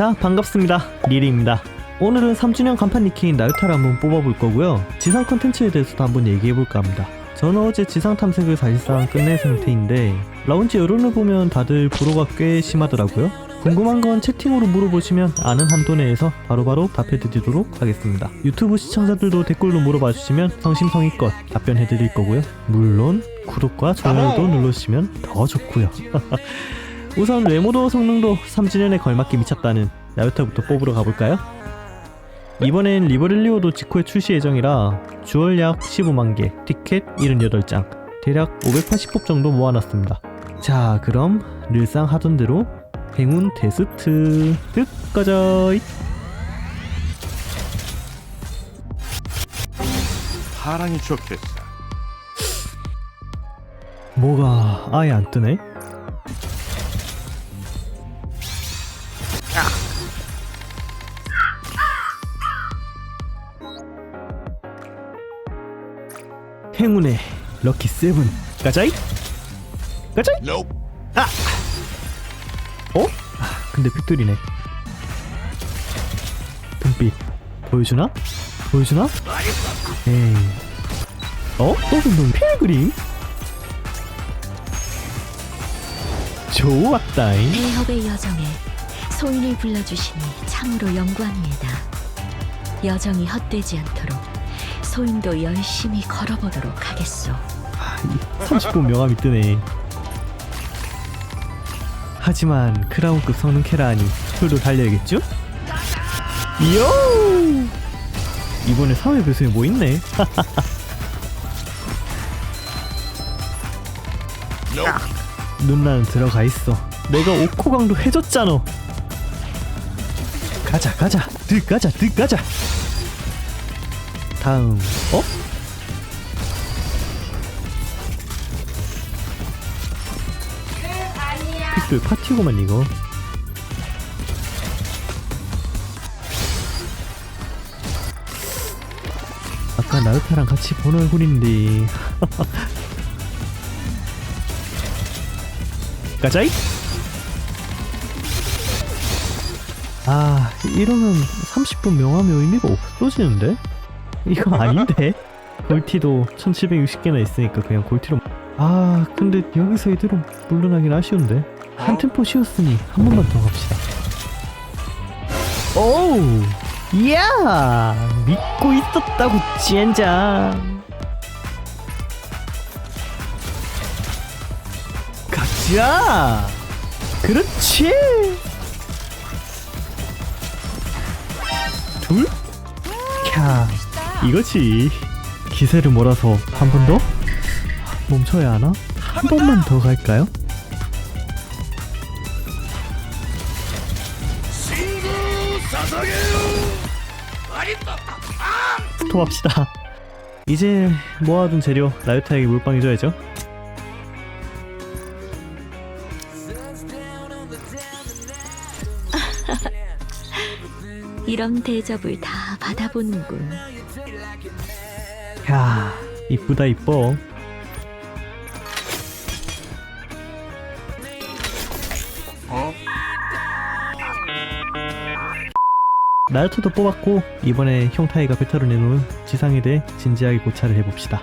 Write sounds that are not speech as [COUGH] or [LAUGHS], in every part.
자 반갑습니다. 리리입니다. 오늘은 3주년 간판 니케인 나유타를 한번 뽑아볼 거고요. 지상 컨텐츠에 대해서도 한번 얘기해볼까 합니다. 저는 어제 지상 탐색을 사실상 끝낸 상태인데 라운지 여론을 보면 다들 불호가 꽤 심하더라고요. 궁금한 건 채팅으로 물어보시면 아는 한도 내에서 바로바로 답해드리도록 하겠습니다. 유튜브 시청자들도 댓글로 물어봐 주시면 성심성의껏 답변해드릴 거고요. 물론 구독과 좋아요도 눌러주시면 더 좋고요. [LAUGHS] 우선 외모도 성능도 3주년에 걸맞게 미쳤다는 나요타부터 뽑으러 가볼까요? 이번엔 리버렐리오도 직후에 출시 예정이라 주얼 약 15만 개, 티켓 78장, 대략 580뽑 정도 모아놨습니다. 자, 그럼 늘상 하던 대로 행운 테스트 끝 가자. 사랑이 좋겠어. 뭐가 아예 안 뜨네? 행운의 럭키 세븐 가자이 가자이 Nope. 어? 아, 근데 픽돌이네 금빛 보여주나? 보여주나? 에이 어? 또놈 필그림? 좋았다잉 폐협의 여정에 소인을 불러주시니 참으로 영광이다. 여정이 헛되지 않도록 소인도 열심히 걸어보도록 하겠소. 30분 명함이 뜨네 하지만 크라운급 성능 캐라하니 풀도 달려야겠죠? 요! 이번에 3회 배수에 뭐 있네? [LAUGHS] 눈나는 들어가 있어 내가 오코강도 해줬잖아 가자 가자 들가자 들가자 다음 어? 픽들 파티고만 이거 아까 나루타랑 같이 본 얼굴인데 [LAUGHS] 가자이 아 이러면 30분 명함의 의미가 없어지는데? 이거 아닌데? [LAUGHS] 골티도 1760개나 있으니까 그냥 골티로 아 근데 여기서 이대로 물러나긴 아쉬운데? 한 템포 쉬었으니 한 번만 더 갑시다. 오우! 이야! 믿고 있었다고 젠장! 가자! 그렇지! 둘? 캬 이거지 기세를 몰아서 한 번 더? 멈춰야 하나? 한 번만 더 갈까요? 스톱합시다 이제 모아둔 재료 라이오타에게 물방해줘야죠 이런 대접을 다 받아보는군. 야 이쁘다 이뻐. 어? 나루토도 뽑았고 이번에 형타이가 베타로 내놓은 지상에 대해 진지하게 고찰을 해봅시다.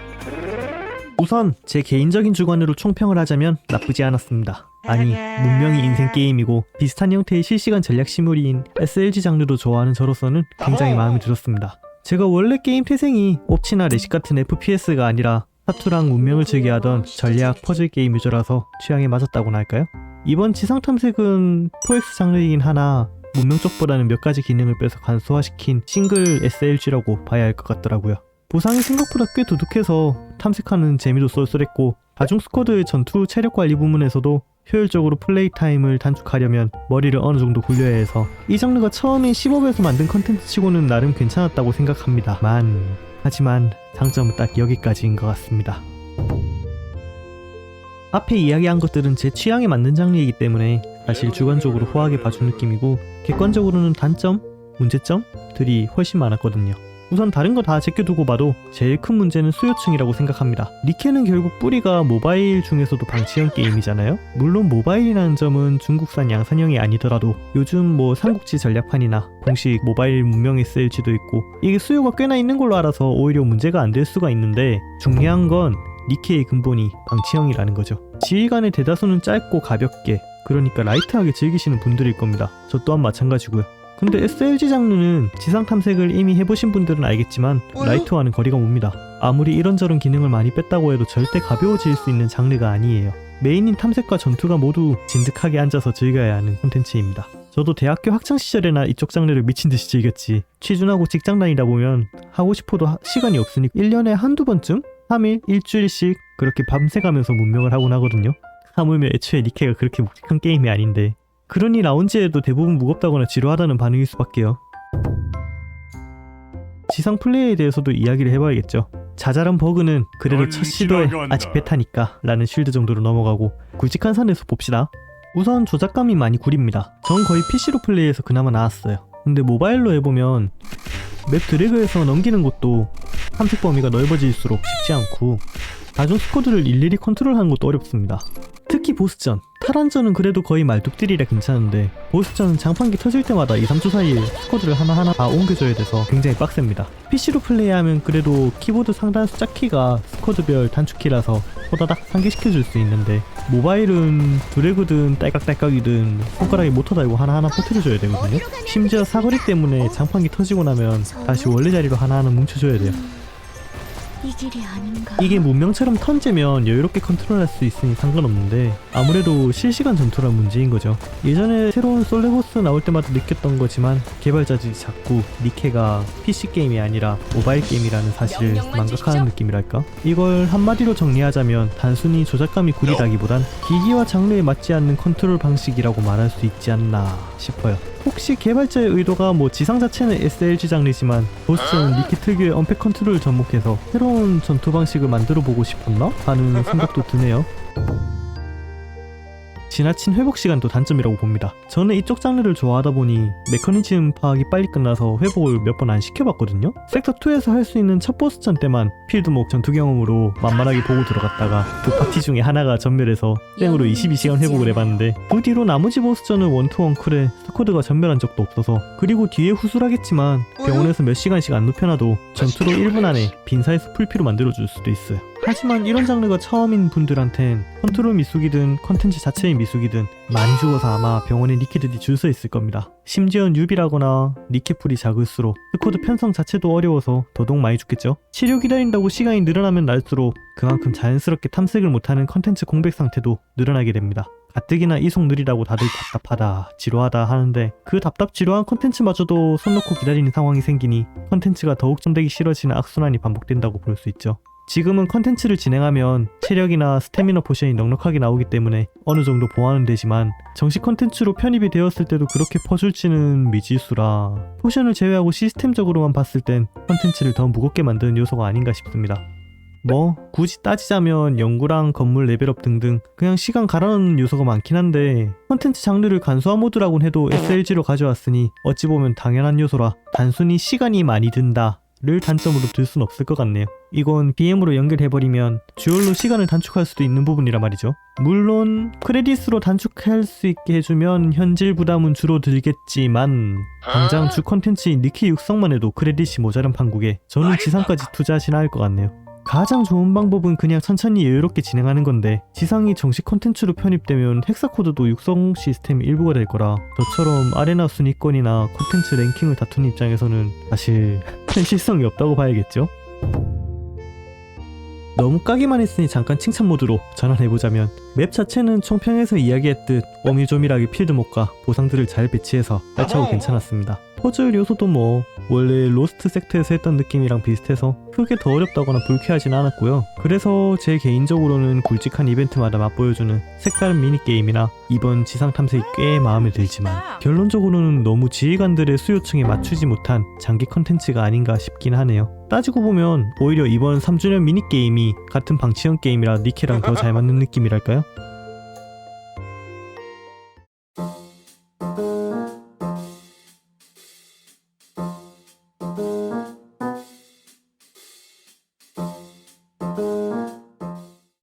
우선 제 개인적인 주관으로 총평을 하자면 나쁘지 않았습니다. 아니 문명이 인생 게임이고 비슷한 형태의 실시간 전략 시뮬이인 SLG 장르도 좋아하는 저로서는 굉장히 마음에 들었습니다 제가 원래 게임 태생이 옵치나 레식 같은 FPS가 아니라 사투랑 문명을 즐겨하던 전략 퍼즐 게임 유저라서 취향에 맞았다고나 할까요? 이번 지상 탐색은 4X 장르이긴 하나 문명 쪽보다는 몇 가지 기능을 빼서 간소화시킨 싱글 SLG라고 봐야 할 것 같더라고요. 보상이 생각보다 꽤 두둑해서 탐색하는 재미도 쏠쏠했고 다중 스쿼드의 전투 체력 관리 부분에서도 효율적으로 플레이 타임을 단축하려면 머리를 어느 정도 굴려야 해서 이 장르가 처음에 15에서 만든 컨텐츠 치고는 나름 괜찮았다고 생각합니다만 하지만 장점은 딱 여기까지인 것 같습니다. 앞에 이야기한 것들은 제 취향에 맞는 장르이기 때문에 사실 주관적으로 호하게 봐준 느낌이고 객관적으로는 단점, 문제점들이 훨씬 많았거든요. 우선 다른 거 다 제껴두고 봐도 제일 큰 문제는 수요층이라고 생각합니다. 니케는 결국 뿌리가 모바일 중에서도 방치형 게임이잖아요. 물론 모바일이라는 점은 중국산 양산형이 아니더라도 요즘 뭐 삼국지 전략판이나 공식 모바일 문명의 SLG도 있고 이게 수요가 꽤나 있는 걸로 알아서 오히려 문제가 안 될 수가 있는데 중요한 건 니케의 근본이 방치형이라는 거죠. 지휘관의 대다수는 짧고 가볍게 그러니까 라이트하게 즐기시는 분들일 겁니다. 저 또한 마찬가지고요. 근데 SLG 장르는 지상 탐색을 이미 해보신 분들은 알겠지만 라이트와는 거리가 멉니다. 아무리 이런저런 기능을 많이 뺐다고 해도 절대 가벼워질 수 있는 장르가 아니에요. 메인인 탐색과 전투가 모두 진득하게 앉아서 즐겨야 하는 콘텐츠입니다. 저도 대학교 학창 시절에나 이쪽 장르를 미친 듯이 즐겼지. 취준하고 직장 다니다 보면 하고 싶어도 하- 시간이 없으니 1년에 한두 번쯤? 3일, 일주일씩 그렇게 밤새 가면서 문명을 하곤 하거든요. 하물며 애초에 니케가 그렇게 묵직한 게임이 아닌데 그러니 라운지에도 대부분 무겁다거나 지루하다는 반응일 수밖에요. 지상 플레이에 대해서도 이야기를 해봐야겠죠. 자잘한 버그는 그래도 넌첫 시도에. 아직 베타니까 라는 쉴드 정도로 넘어가고 굵직한 선에서 봅시다. 우선 조작감이 많이 구립니다. 전 거의 PC로 플레이해서 그나마 나았어요. 근데 모바일로 해보면 맵 드래그해서 넘기는 것도 탐색 범위가 넓어질수록 쉽지 않고 다중 스쿼드를 일일이 컨트롤하는 것도 어렵습니다. 특히 보스전 탈환전은 그래도 거의 말뚝들이라 괜찮은데 보스전은 장판기 터질 때마다 2, 3초 사이에 스쿼드를 하나하나 다 옮겨줘야 돼서 굉장히 빡셉니다. PC로 플레이하면 그래도 키보드 상단 숫자 키가 스쿼드별 단축키라서 호다닥 상기시켜줄 수 있는데 모바일은 드래그든 딸깍딸깍이든 손가락에 모터 달고 하나하나 퍼뜨려줘야 되거든요. 심지어 사거리 때문에 장판기 터지고 나면 다시 원래 자리로 하나하나 뭉쳐줘야 돼요. 이 길이 아닌가. 이게 문명처럼 턴제면 여유롭게 컨트롤할 수 있으니 상관없는데 아무래도 실시간 전투란 문제인 거죠. 예전에 새로운 솔레보스 나올 때마다 느꼈던 거지만 개발자들이 자꾸 니케가 PC 게임이 아니라 모바일 게임이라는 사실을 망각하는 느낌이랄까? 이걸 한마디로 정리하자면 단순히 조작감이 구리다기보단 기기와 장르에 맞지 않는 컨트롤 방식이라고 말할 수 있지 않나 싶어요. 혹시 개발자의 의도가 뭐 지상 자체는 SLG 장르지만 보스는 니케 특유의 언팩 컨트롤을 접목해서 새로운 전투 방식을 만들어 보고 싶었나? 하는 생각도 드네요. 지나친 회복 시간도 단점이라고 봅니다. 저는 이쪽 장르를 좋아하다 보니 메커니즘 파악이 빨리 끝나서 회복을 몇 번 안 시켜봤거든요. 섹터 2에서 할 수 있는 첫 보스전 때만 필드 목 전투 경험으로 만만하게 보고 들어갔다가 두 파티 중에 하나가 전멸해서 땡으로 22시간 회복을 해봤는데 그 뒤로 나머지 보스전은 원투원 쿨에 스쿼드가 전멸한 적도 없어서 그리고 뒤에 후술하겠지만 병원에서 몇 시간씩 안 눕혀놔도 전투로 1분 안에 빈사에서 풀피로 만들어줄 수도 있어요. 하지만 이런 장르가 처음인 분들한텐 컨트롤 미숙이든 컨텐츠 자체의 미숙이든 많이 죽어서 아마 병원에 니케들이 줄 서 있을 겁니다. 심지어 뉴비라거나 니케풀이 작을수록 스쿼드 편성 자체도 어려워서 더더욱 많이 죽겠죠. 치료 기다린다고 시간이 늘어나면 날수록 그만큼 자연스럽게 탐색을 못하는 컨텐츠 공백 상태도 늘어나게 됩니다. 가뜩이나 이속 느리다고 다들 답답하다, 지루하다 하는데 그 답답 지루한 컨텐츠마저도 손 놓고 기다리는 상황이 생기니 컨텐츠가 더욱 점되기 싫어지는 악순환이 반복된다고 볼 수 있죠. 지금은 컨텐츠를 진행하면 체력이나 스태미너 포션이 넉넉하게 나오기 때문에 어느 정도 보완은 되지만 정식 컨텐츠로 편입이 되었을 때도 그렇게 퍼줄지는 미지수라 포션을 제외하고 시스템적으로만 봤을 땐 컨텐츠를 더 무겁게 만드는 요소가 아닌가 싶습니다. 뭐 굳이 따지자면 연구랑 건물 레벨업 등등 그냥 시간 갈아넣는 요소가 많긴 한데 컨텐츠 장르를 간소화 모드라곤 해도 SLG로 가져왔으니 어찌 보면 당연한 요소라 단순히 시간이 많이 든다 를 단점으로 들 순 없을 것 같네요. 이건 BM으로 연결해버리면 듀얼로 시간을 단축할 수도 있는 부분이라 말이죠. 물론 크레딧으로 단축할 수 있게 해주면 현질 부담은 줄어들겠지만 당장 주 컨텐츠인 니키 육성만 해도 크레딧이 모자란 판국에 저는 지상까지 투자하시나 할 것 같네요. 가장 좋은 방법은 그냥 천천히 여유롭게 진행하는 건데 지상이 정식 컨텐츠로 편입되면 헥사코드도 육성 시스템 일부가 될 거라 저처럼 아레나 순위권이나 콘텐츠 랭킹을 다투는 입장에서는 사실 [LAUGHS] 현실성이 없다고 봐야겠죠? 너무 까기만 했으니 잠깐 칭찬 모드로 전환해보자면 맵 자체는 총평에서 이야기했듯 어미조밀하게 필드목과 보상들을 잘 배치해서 깔차고 괜찮았습니다. 퍼즐 요소도 뭐 원래 로스트 섹터에서 했던 느낌이랑 비슷해서 크게 더 어렵다거나 불쾌하진 않았고요. 그래서 제 개인적으로는 굵직한 이벤트마다 맛보여주는 색다른 미니게임이나 이번 지상 탐색이 꽤 마음에 들지만 결론적으로는 너무 지휘관들의 수요층에 맞추지 못한 장기 컨텐츠가 아닌가 싶긴 하네요. 따지고 보면 오히려 이번 3주년 미니게임이 같은 방치형 게임이라 니케랑 더 잘 맞는 느낌이랄까요?